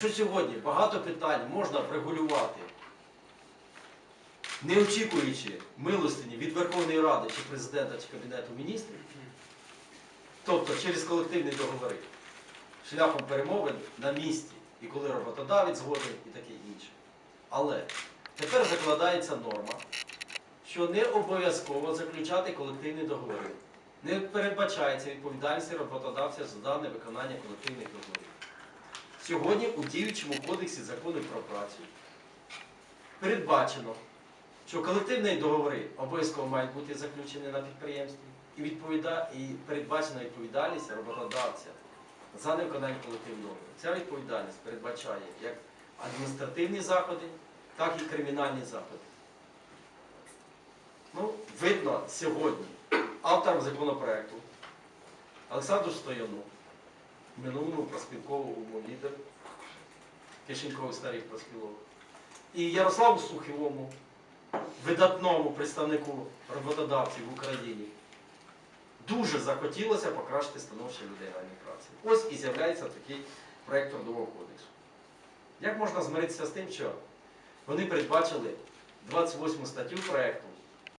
Що сьогодні багато питань можна врегулювати, не очікуючи милостині від Верховної Ради чи президента чи Кабінету міністрів, тобто через колективні договори, шляхом перемовин на місці, і коли роботодавець згоден і таке інше. Але тепер закладається норма, що не обов'язково заключати колективні договори. Не передбачається відповідальність роботодавця за дане виконання колективних договорів. Сьогодні у діючому кодексі закону про працю передбачено, що колективні договори обов'язково мають бути заключені на підприємстві і, відповіда... і передбачена відповідальність роботодавця за невиконання колективного договору. Ця відповідальність передбачає як адміністративні заходи, так і кримінальні заходи. Ну, видно сьогодні автором законопроекту Олександру Стояну, минулому проспілковому лідеру кишенькових старих проспілок, і Ярославу Суховому, видатному представнику роботодавців в Україні, дуже захотілося покращити становище людей на праці. Ось і з'являється такий проєкт Трудового кодексу. Як можна змиритися з тим, що вони передбачили 28 статтю проєкту